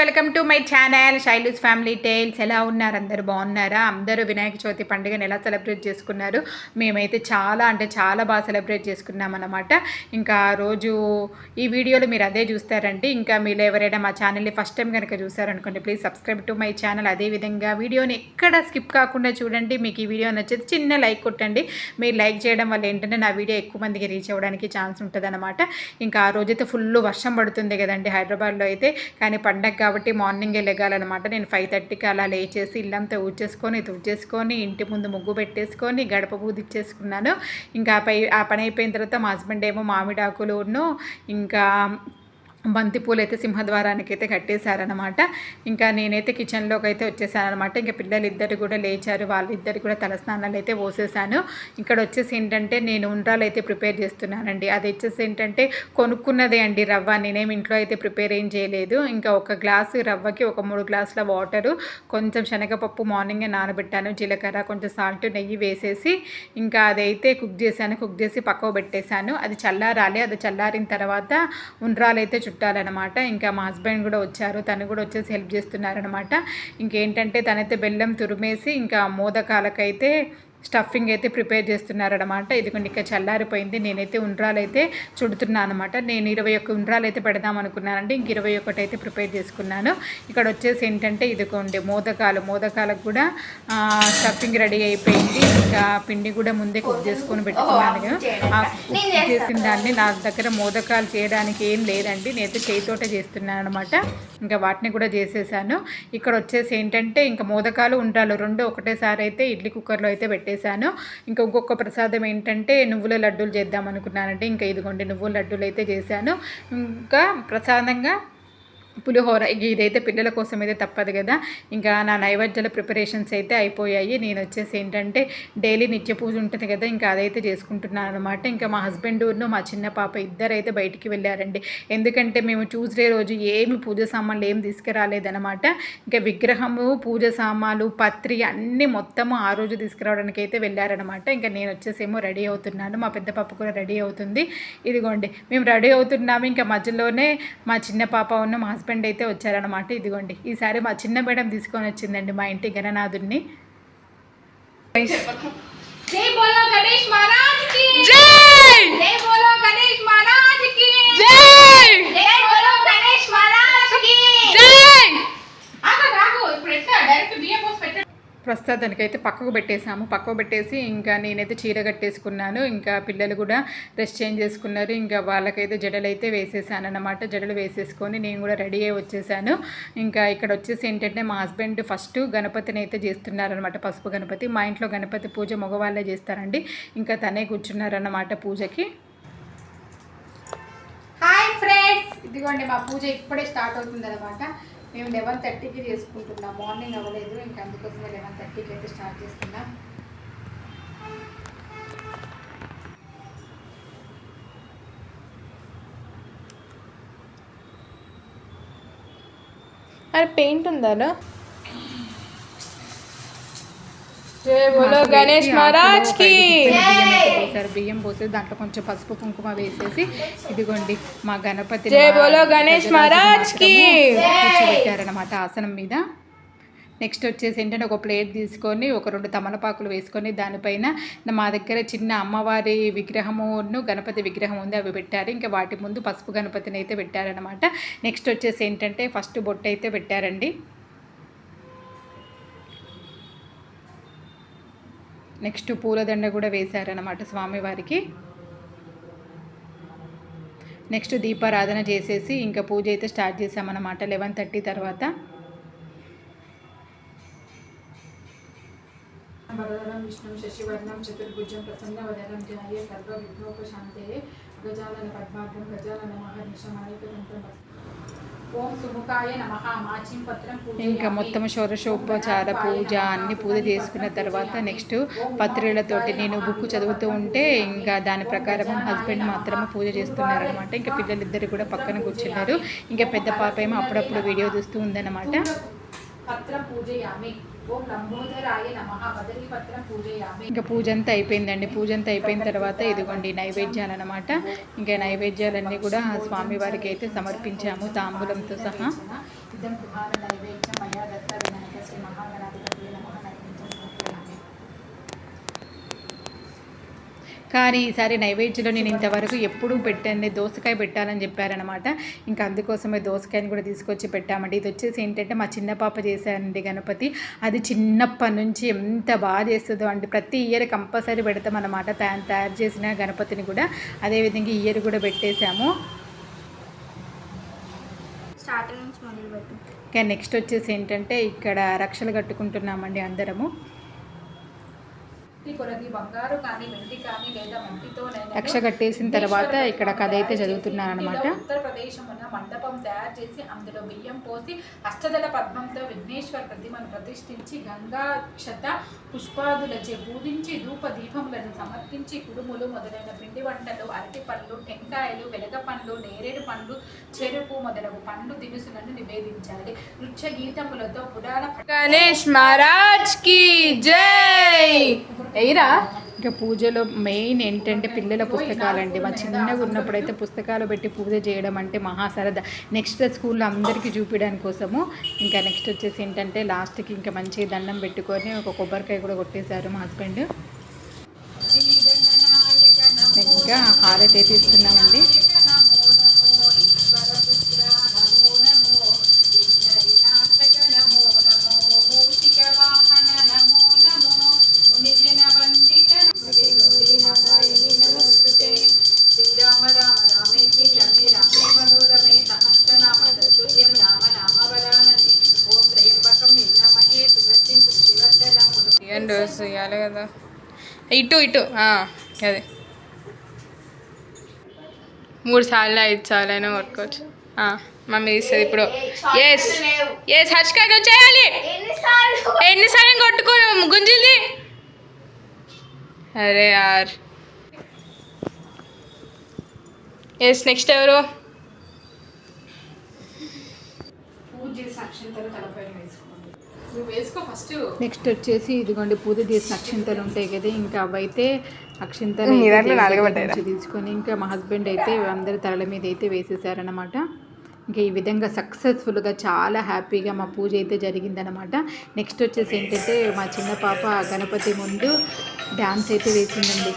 Welcome to my channel. Shailu's family tiles. ఎలా ఉన్నారు? అందరు బాగున్నారా? అందరూ వినాయక చవితి పండుగను ఎలా సెలబ్రేట్ చేసుకున్నారు? మేమైతే చాలా అంటే చాలా బాగా సెలబ్రేట్ చేసుకున్నాం అనమాట ఇంకా రోజు ఈ వీడియోలో మీరు అదే చూస్తారండి. ఇంకా మీరు ఎవరైనా మా ఛానల్ని ఫస్ట్ టైం కనుక చూసారనుకోండి please subscribe to my channel. అదేవిధంగా వీడియోని ఎక్కడ స్కిప్ కాకుండా చూడండి. మీకు ఈ వీడియో నచ్చేది చిన్న లైక్ కొట్టండి. మీరు లైక్ చేయడం వల్ల ఏంటంటే నా వీడియో ఎక్కువ మందికి రీచ్ అవ్వడానికి ఛాన్స్ ఉంటుంది ఇంకా ఆ రోజైతే ఫుల్ వర్షం పడుతుంది కదండి హైదరాబాద్లో అయితే. కానీ పండగ కాబట్టి మార్నింగే లెగాలన్నమాట. నేను ఫైవ్ థర్టీకి అలా లేచేసి ఇల్లంతా ఊడ్చేసుకొని తుడిచేసుకొని ఇంటి ముందు ముగ్గు పెట్టేసుకొని గడప పూదిచ్చేసుకున్నాను ఇంకా ఆ పై ఆ పని అయిపోయిన తర్వాత మా హస్బెండ్ ఏమో మామిడాకులును ఇంకా బంతిపూలు అయితే సింహద్వారానికి అయితే కట్టేశారనమాట ఇంకా నేనైతే కిచెన్లోకి అయితే వచ్చేసానమాట ఇంకా పిల్లలు ఇద్దరు కూడా లేచారు. వాళ్ళిద్దరు కూడా తలస్నానాలు అయితే పోసేసాను. ఇక్కడ వచ్చేసి ఏంటంటే నేను ఉండ్రాలు అయితే ప్రిపేర్ చేస్తున్నానండి. అది వచ్చేసి ఏంటంటే కొనుక్కున్నదే అండి రవ్వ. నేనేమి ఇంట్లో అయితే ప్రిపేర్ ఏం చేయలేదు. ఇంకా ఒక గ్లాసు రవ్వకి ఒక మూడు గ్లాసుల వాటరు కొంచెం శనగపప్పు మార్నింగే నానబెట్టాను. జీలకర్ర కొంచెం సాల్ట్ నెయ్యి వేసేసి ఇంకా అదైతే కుక్ చేశాను. కుక్ చేసి పక్కకు పెట్టేశాను. అది చల్లారాలి. అది చల్లారిన తర్వాత ఉండ్రాలు అయితే చుట్టాలన్నమాట. ఇంకా మా హస్బెండ్ కూడా వచ్చారు. తను కూడా వచ్చేసి హెల్ప్ చేస్తున్నారనమాట ఇంకేంటంటే తనైతే బెల్లం తురిమేసి ఇంకా మోదకాలకైతే స్టఫింగ్ అయితే ప్రిపేర్ చేస్తున్నారనమాట ఇదిగోండి ఇంకా చల్లారిపోయింది నేనైతే ఉండ్రాలైతే చుడుతున్నాను అనమాట నేను ఇరవై ఒక్క ఉండ్రాలు అయితే పెడదాం అనుకున్నానండి ఇంక ఇరవై ఒకటి అయితే ప్రిపేర్ చేసుకున్నాను. ఇక్కడ వచ్చేసి ఏంటంటే ఇదిగోండి మోదకాలు మోదకాలకు కూడా స్టఫింగ్ రెడీ అయిపోయింది. ఇంకా పిండి కూడా ముందే కుక్ చేసుకొని పెట్టుకున్నాను. ఆ కుక్ చేసిన దాన్ని నా దగ్గర మోదకాలు చేయడానికి ఏం లేదండి నేనైతే చేయితోటే చేస్తున్నాను అనమాట ఇంకా వాటిని కూడా చేసేసాను. ఇక్కడ వచ్చేసి ఏంటంటే ఇంకా మోదకాలు ఉండాలి రెండు ఒకటేసారి అయితే ఇడ్లీ కుక్కర్లో అయితే పెట్టేశాను ఇంకా ఇంకొక ప్రసాదం ఏంటంటే నువ్వుల లడ్డూలు చేద్దాం అనుకున్నానంటే ఇంకా ఇదిగోండి నువ్వుల లడ్డూలు అయితే చేశాను. ఇంకా ప్రసాదంగా పులిహోర ఇదైతే పిల్లల కోసం అయితే తప్పదు కదా. ఇంకా నా నైవేద్యాల ప్రిపరేషన్స్ అయితే అయిపోయాయి. నేను వచ్చేసి ఏంటంటే డైలీ నిత్య పూజ ఉంటుంది కదా ఇంకా అదైతే చేసుకుంటున్నాను అనమాట ఇంకా మా హస్బెండ్ మా చిన్న పాప ఇద్దరు అయితే బయటికి వెళ్ళారండి. ఎందుకంటే మేము ట్యూస్డే రోజు ఏమి పూజ సామాన్లు ఏమి తీసుకురాలేదనమాట ఇంకా విగ్రహము పూజ సామాన్లు పత్రి అన్నీ మొత్తము ఆ రోజు తీసుకురావడానికి అయితే వెళ్ళారనమాట ఇంకా నేను వచ్చేసేమో రెడీ అవుతున్నాను. మా పెద్ద పాప కూడా రెడీ అవుతుంది. ఇదిగోండి మేము రెడీ అవుతున్నాము. ఇంకా మధ్యలోనే మా చిన్న పాప ఉన్న మా హస్బెండ్ అయితే వచ్చారనమాట ఇదిగోండి ఈసారి మా చిన్న మేడం తీసుకొని వచ్చిందండి మా ఇంటి గణనాథుడిని డైరెక్ట్ ప్రస్తుతానికి అయితే పక్కకు పెట్టేసాము పక్కకు పెట్టేసి ఇంకా నేనైతే చీర కట్టేసుకున్నాను. ఇంకా పిల్లలు కూడా డ్రెస్ చేంజ్ చేసుకున్నారు. ఇంకా వాళ్ళకైతే జడలు అయితే వేసేసాను అనమాట జడలు వేసేసుకొని నేను కూడా రెడీ అయ్యి వచ్చేసాను. ఇంకా ఇక్కడ వచ్చేసి ఏంటంటే మా హస్బెండ్ ఫస్ట్ గణపతిని అయితే చేస్తున్నారనమాట పసుపు గణపతి. మా ఇంట్లో గణపతి పూజ మగవాళ్ళే చేస్తారండి. ఇంకా తనే కూర్చున్నారన్నమాట పూజకి. హాయ్ ఫ్రెండ్స్ ఇదిగోండి మా పూజ ఇప్పుడే స్టార్ట్ అవుతుంది అనమాట మేము లెవెన్ థర్టీకి చేసుకుంటున్నాం. మార్నింగ్ అవ్వలేదు. ఇంకా అందుకోసమే లెవెన్ థర్టీకి అయితే స్టార్ట్ చేస్తున్నాం. అరే పెయింట్ ఉందా జై బోలో గణేష్ మహారాజ్కి. బియ్యం అయితే పోసారు బియ్యం పోసి దాంట్లో కొంచెం పసుపు కుంకుమ వేసేసి ఇదిగోండి మా గణపతి జై బోలో గణేష్ మహారాజ్కి. కూర్చోబెట్టారనమాట ఆసనం మీద. నెక్స్ట్ వచ్చేసి ఏంటంటే ఒక ప్లేట్ తీసుకొని ఒక రెండు తమలపాకులు వేసుకొని దానిపైన మా దగ్గర చిన్న అమ్మవారి విగ్రహమును గణపతి విగ్రహం ఉంది అవి పెట్టారు. ఇంకా వాటి ముందు పసుపు గణపతిని అయితే పెట్టారనమాట నెక్స్ట్ వచ్చేసి ఏంటంటే ఫస్ట్ బొట్టు అయితే పెట్టారండి. నెక్స్ట్ పూలదండ కూడా వేశారనమాట స్వామివారికి. నెక్స్ట్ దీపారాధన చేసేసి ఇంకా పూజ అయితే స్టార్ట్ చేసామన్నమాట లెవెన్ థర్టీ తర్వాత. వరదరం విష్ణు శశివర్ణం చతుర్భుజం ప్రసన్న వదనం ధ్యాయ సర్వ విఘ్నోపశాంతే గజానన పద్మాగ్రం ఓం సుముఖాయ నమః మాచిం పత్రం ఇంకా మొత్తం షోరషోపచార పూజ అన్ని పూజ చేసుకున్న తర్వాత నెక్స్ట్ పత్రికలతోటి నేను బుక్ చదువుతూ ఉంటే ఇంకా దాని ప్రకారం హస్బెండ్ మాత్రమే పూజ చేస్తున్నారనమాట ఇంకా పిల్లలిద్దరు కూడా పక్కన కూర్చున్నారు. ఇంకా పెద్ద పాప ఏమో అప్పుడప్పుడు వీడియో చూస్తూ ఉందన్నమాట. పత్రం పూజయామి. ఇంకా పూజ అంతా అయిపోయిందండి. పూజ అంతా అయిపోయిన తర్వాత ఇదిగోండి నైవేద్యాలు అనమాట ఇంకా నైవేద్యాలన్నీ కూడా స్వామివారికి అయితే సమర్పించాము తాంబూలంతో సహా ఇదం కుమార నైవేద్యం మయా దత్త వినాయక శ్రీ మహాగణాధిపతి నమః నైవేద్యం సమర్పయామి కానీ ఈసారి నైవేద్యంలో నేను ఇంతవరకు ఎప్పుడూ పెట్టండి దోసకాయ పెట్టాలని చెప్పారనమాట ఇంకా అందుకోసమే దోసకాయని కూడా తీసుకొచ్చి పెట్టామండి. ఇది వచ్చేసి ఏంటంటే మా చిన్న పాప చేశారండి గణపతి. అది చిన్నప్పటి నుంచి ఎంత బాగా చేస్తుందో అండి. ప్రతి ఇయర్ కంపల్సరీ పెడతాం అనమాట తయారు తయారు చేసిన గణపతిని కూడా. అదేవిధంగా ఇయర్ కూడా పెట్టేశాము. స్టార్టింగ్ నుంచి మొదలు పెట్టు ఇంకా నెక్స్ట్ వచ్చేసి ఏంటంటే ఇక్కడ రక్షలు కట్టుకుంటున్నామండి అందరము. ఈ కొలది బంగారు కానీ వెండి కానీ లేదా మట్టితో రక్ష కట్టేసిన తర్వాత ఇక్కడ కథ అయితే చదువుతున్నాను అనమాట ఉత్తరప్రదేశమున మండపం తయారు చేసి అందులో బియ్యం పోసి అష్టదళ పద్మంతో విఘ్నేశ్వర ప్రతిమను ప్రతిష్ఠించి గంగా క్షత పుష్పాదులచే పూజించి ధూప దీపములను సమర్పించి కుడుములు మొదలైన పిండి వంటలు అరటి పళ్ళు టెంకాయలు వెలగ పండ్లు నేరేడు పండ్లు చెరుకు మొదలగు పండ్లు దినుసులను నివేదించాలి. నృత్య గీతములతో పురాణ గణేష్ మహారాజ్కి జై! ఎయిరా? ఇంకా పూజలో మెయిన్ ఏంటంటే పిల్లల పుస్తకాలండి. మా చిన్నగా ఉన్నప్పుడైతే పుస్తకాలు పెట్టి పూజ చేయడం అంటే మహా సరదా నెక్స్ట్ స్కూల్లో అందరికీ చూపించడానికి కోసము. ఇంకా నెక్స్ట్ వచ్చేసి ఏంటంటే లాస్ట్కి ఇంకా మంచిగా దండం పెట్టుకొని ఒక కొబ్బరికాయ కూడా కొట్టేశారు మా హస్బెండ్ ఇంకా హారతి అయితే ఇస్తున్నామండి. చేయాలి కదా. ఇటు ఇటు ఆ, అదే. మూడు సార్లు ఐదు సార్లు అయినా కొట్టుకోవచ్చు ఆ, మమ్మీ ఇస్తుంది ఇప్పుడు. ఎస్ ఎస్ హర్షిక నువ్వు చేయాలి ఎన్నిసార్లు కొట్టుకో గుంజింది అరే యార్. ఎస్ నెక్స్ట్ ఎవరు? పూజ చేసి అక్షంతలు తలపైన వేసుకోండి నువ్వు వేసుకో ఫస్ట్ నెక్స్ట్ వచ్చేసి ఇదిగోండి పూజ చేసిన అక్షింతలు ఉంటాయి కదా. ఇంకా అవైతే అక్షింతలు తీసుకొని ఇంకా మా హస్బెండ్ అయితే అందరి తలల మీద అయితే వేసేసారనమాట ఇంకా ఈ విధంగా సక్సెస్ఫుల్గా చాలా హ్యాపీగా మా పూజ అయితే జరిగిందనమాట నెక్స్ట్ వచ్చేసి ఏంటంటే మా చిన్న పాప గణపతి ముందు డ్యాన్స్ అయితే వేసిందండి.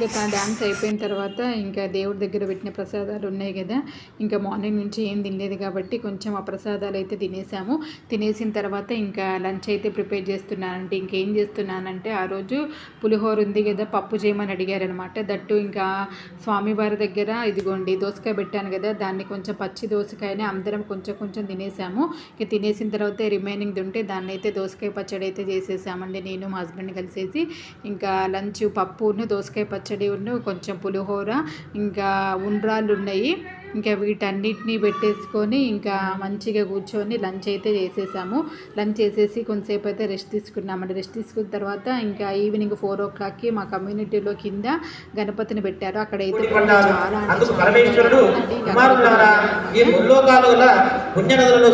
ఇంకా తన డ్యాన్స్ అయిపోయిన తర్వాత ఇంకా దేవుడి దగ్గర పెట్టిన ప్రసాదాలు ఉన్నాయి కదా. ఇంకా మార్నింగ్ నుంచి ఏం తినలేదు కాబట్టి కొంచెం ఆ ప్రసాదాలు అయితే తినేసాము. తినేసిన తర్వాత ఇంకా లంచ్ అయితే ప్రిపేర్ చేస్తున్నానంటే ఇంకేం చేస్తున్నానంటే ఆ రోజు పులిహోర ఉంది కదా పప్పు చేయమని అడిగారనమాట. దట్టు ఇంకా స్వామివారి దగ్గర ఇదిగోండి దోసకాయ పెట్టాను కదా దాన్ని కొంచెం పచ్చి దోసకాయని అందరం కొంచెం కొంచెం తినేసాము. ఇక తినేసిన తర్వాత రిమైనింగ్ ఉంటే దాన్ని అయితే దోసకాయ పచ్చడి అయితే చేసేసామండి నేను మా హస్బెండ్ కలిసేసి. ఇంకా లంచ్ పప్పును దోసకాయ పచ్చడి ఉన్న కొంచెం పులిహోర ఇంకా ఉండ్రాళ్ళు ఉన్నాయి. ఇంకా వీటన్నిటిని పెట్టేసుకొని ఇంకా మంచిగా కూర్చొని లంచ్ అయితే చేసేసాము. లంచ్ చేసేసి కొంతసేపు అయితే రెస్ట్ తీసుకున్నామండి. రెస్ట్ తీసుకున్న తర్వాత ఇంకా ఈవినింగ్ ఫోర్ ఓ క్లాక్కి మా కమ్యూనిటీలో కింద గణపతిని పెట్టారు. అక్కడైతే పెట్టుకుంటారు చాలా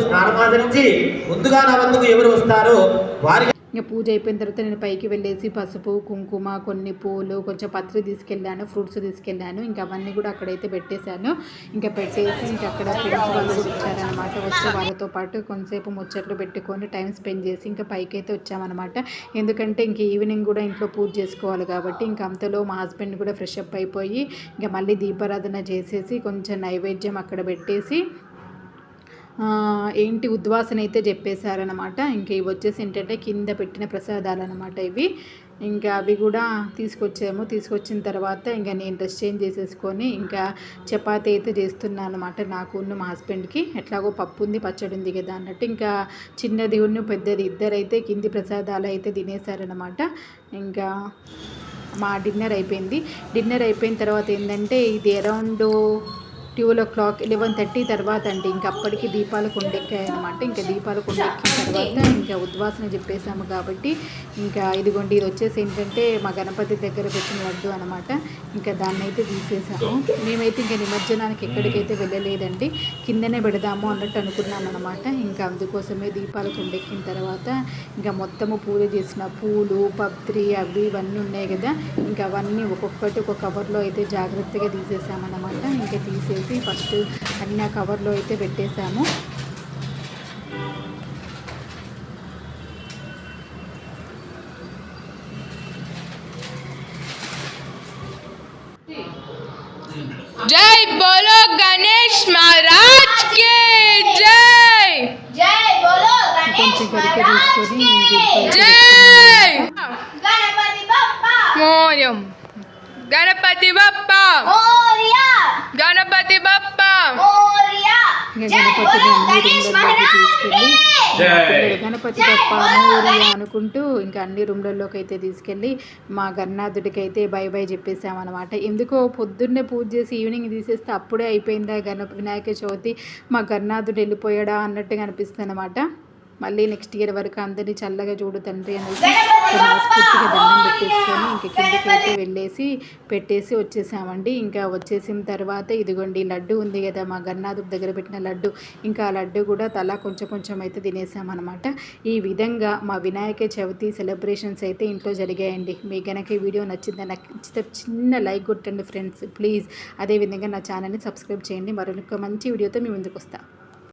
స్నానమాచరించి ముందుగా నా ఎవరు వస్తారో వారికి ఇంకా పూజ అయిపోయిన తర్వాత నేను పైకి వెళ్ళేసి పసుపు కుంకుమ కొన్ని పూలు కొంచెం పత్రి తీసుకెళ్ళాను ఫ్రూట్స్ తీసుకెళ్ళాను. ఇంకా అవన్నీ కూడా అక్కడైతే పెట్టేశాను. ఇంకా పెట్టేసి ఇంకా అక్కడ ఫ్రెండ్స్ వాళ్ళు కూడా వచ్చారనమాట వచ్చి వాళ్ళతో పాటు కొంతసేపు ముచ్చట్లు పెట్టుకొని టైం స్పెండ్ చేసి ఇంకా పైకి అయితే వచ్చామన్నమాట. ఎందుకంటే ఇంక ఈవినింగ్ కూడా ఇంట్లో పూజ చేసుకోవాలి కాబట్టి ఇంకా అంతలో మా హస్బెండ్ కూడా ఫ్రెష్ అప్ అయిపోయి ఇంకా మళ్ళీ దీపారాధన చేసేసి కొంచెం నైవేద్యం అక్కడ పెట్టేసి ఏంటి ఉద్వాసన అయితే చెప్పేశారనమాట ఇంక ఇవి వచ్చేసి ఏంటంటే కింద పెట్టిన ప్రసాదాలు అనమాట ఇవి. ఇంకా అవి కూడా తీసుకొచ్చాము. తీసుకొచ్చిన తర్వాత ఇంకా నేను డ్రెస్ చేంజ్ చేసేసుకొని ఇంకా చపాతీ అయితే చేస్తున్నాను అనమాట నాకు ఉన్న మా హస్బెండ్కి. ఎట్లాగో పప్పు ఉంది పచ్చడి ఉంది కదా అన్నట్టు. ఇంకా చిన్నది ఉన్న పెద్దది ఇద్దరైతే కింది ప్రసాదాలు అయితే తినేశారనమాట ఇంకా మా డిన్నర్ అయిపోయింది. డిన్నర్ అయిపోయిన తర్వాత ఏంటంటే ఇది around twelve o'clock eleven thirty తర్వాత అండి. ఇంకా అప్పటికి దీపాలు కొండెక్కాయి అనమాట ఇంకా దీపాలు కొండెక్కిన తర్వాత ఇంకా ఉద్వాసన చెప్పేసాము కాబట్టి ఇంకా ఇదిగోండి ఇది వచ్చేసి ఏంటంటే మా గణపతి దగ్గరకు వచ్చిన లడ్డు అనమాట ఇంకా దాన్ని అయితే తీసేసాము మేమైతే ఇంకా నిమజ్జనానికి ఎక్కడికైతే వెళ్ళలేదండి. కిందనే పెడదాము అన్నట్టు అనుకున్నాం అనమాట ఇంకా అందుకోసమే దీపాలు కొండెక్కిన తర్వాత ఇంకా మొత్తము పూజ చేసిన పూలు పత్రి అవి ఇవన్నీ ఉన్నాయి కదా. ఇంకా అవన్నీ ఒక్కొక్కటి ఒక కవర్లో అయితే జాగ్రత్తగా తీసేసామన్నమాట ఇంకా తీసేసి ఫస్ట్ అన్ని ఆ కవర్లో అయితే పెట్టేశాము. జై బోలో గణేష్ మహారాజ్కి! జై! జై బోలో కొంచెం గణేష్ గరిక మహారాజ్ తీసుకొని కి! దీపాలు జై! గణపతి బప్పా! మోర్యం గణపతి బప్ప! గణపతి బప్ప. మహారాజ్ తీసుకెళ్ళి గణపతి బప్ప మోరియా అనుకుంటూ ఇంకా అన్ని రూమ్లలోకి అయితే తీసుకెళ్ళి మా గన్నాథుడికి అయితే బై బై చెప్పేసామన్నమాట ఎందుకో పొద్దున్నే పూజ చేసి ఈవినింగ్ తీసేస్తే అప్పుడే అయిపోయిందా గణ వినాయక చవితి? మా గన్నాథుడు వెళ్ళిపోయాడా అన్నట్టుగా అనిపిస్తుంది అనమాట మళ్ళీ నెక్స్ట్ ఇయర్ వరకు అందరినీ చల్లగా చూడు తండ్రి అనేసి ఇంకా మనస్ఫూర్తిగా దండం పెట్టేసుకొని ఇంక కిందకి అయితే వెళ్ళేసి పెట్టేసి వచ్చేసామండి. ఇంకా వచ్చేసిన తర్వాత ఇదిగోండి లడ్డు ఉంది కదా మా గన్నాథు దగ్గర పెట్టిన లడ్డు. ఇంకా ఆ లడ్డు కూడా తలా కొంచెం కొంచెం అయితే తినేసామన్నమాట. ఈ విధంగా మా వినాయక చవితి సెలబ్రేషన్స్ అయితే ఇంట్లో జరిగాయండి. మీ కనుక ఈ వీడియో నచ్చింది నచ్చితే చిన్న లైక్ కొట్టండి ఫ్రెండ్స్. ప్లీజ్. అదేవిధంగా నా ఛానల్ని సబ్స్క్రైబ్ చేయండి. మరొక మంచి వీడియోతో మీ ముందుకు వస్తాను